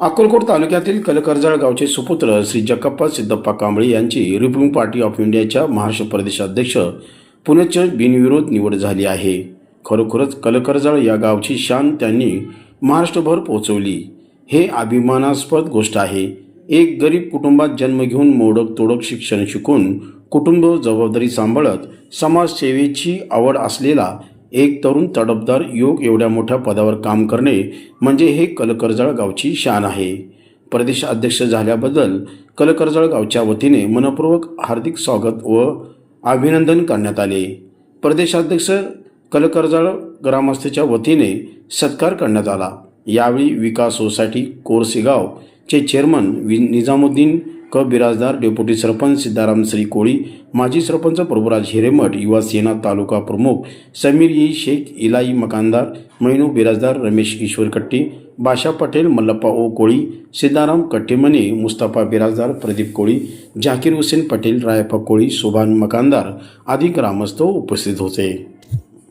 अक्कलकोट तालुक्यातील कलकर्जळ गावचे सुपुत्र श्री जगप्पा सिद्धप्पा कांबळे यांची रिपब्लिक पार्टी ऑफ इंडियाच्या महाराष्ट्र प्रदेशाध्यक्ष पुनश्च बिनविरोध निवड झाली आहे. खरोखरच कलकर्जळ या गावची शान त्यांनी महाराष्ट्रभर पोहोचवली. हे अभिमानास्पद गोष्ट आहे. एक गरीब कुटुंबात जन्म घेऊन मोडक तोडक शिक्षण शिकून कुटुंब जबाबदारी सांभाळत समाजसेवेची आवड असलेला एक तरुण तडफदार योग एवढ्या मोठ्या पदावर काम करणे म्हणजे हे कलकर्जाळ गावची शान आहे. प्रदेश अध्यक्ष झाल्याबद्दल कलकर्जाळ गावच्या वतीने मनपूर्वक हार्दिक स्वागत व अभिनंदन करण्यात आले. प्रदेशाध्यक्ष कलकर्जाळ ग्रामस्थेच्या वतीने सत्कार करण्यात आला. यावेळी विकास सोसायटी कोरसेगाव चे चेअरमन वि निजामुद्दीन क बिराजदार डेप्युटी सरपंच सिद्धाराम श्री कोळी माजी सरपंच प्रभुराज हिरेमठ युवा सेना तालुका प्रमुख समीर ई. शेख इलाई मकानदार मैनू बिराजदार रमेश ईश्वर कट्टी बाशा पटेल मल्लप्पा ओ. कोळी सिद्धाराम कट्टेमने मुस्तफा बिराजदार प्रदीप कोळी झाकीर हुसेन पटेल रायप्पा कोळी सुभान मकानदार आदी ग्रामस्थ उपस्थित होते.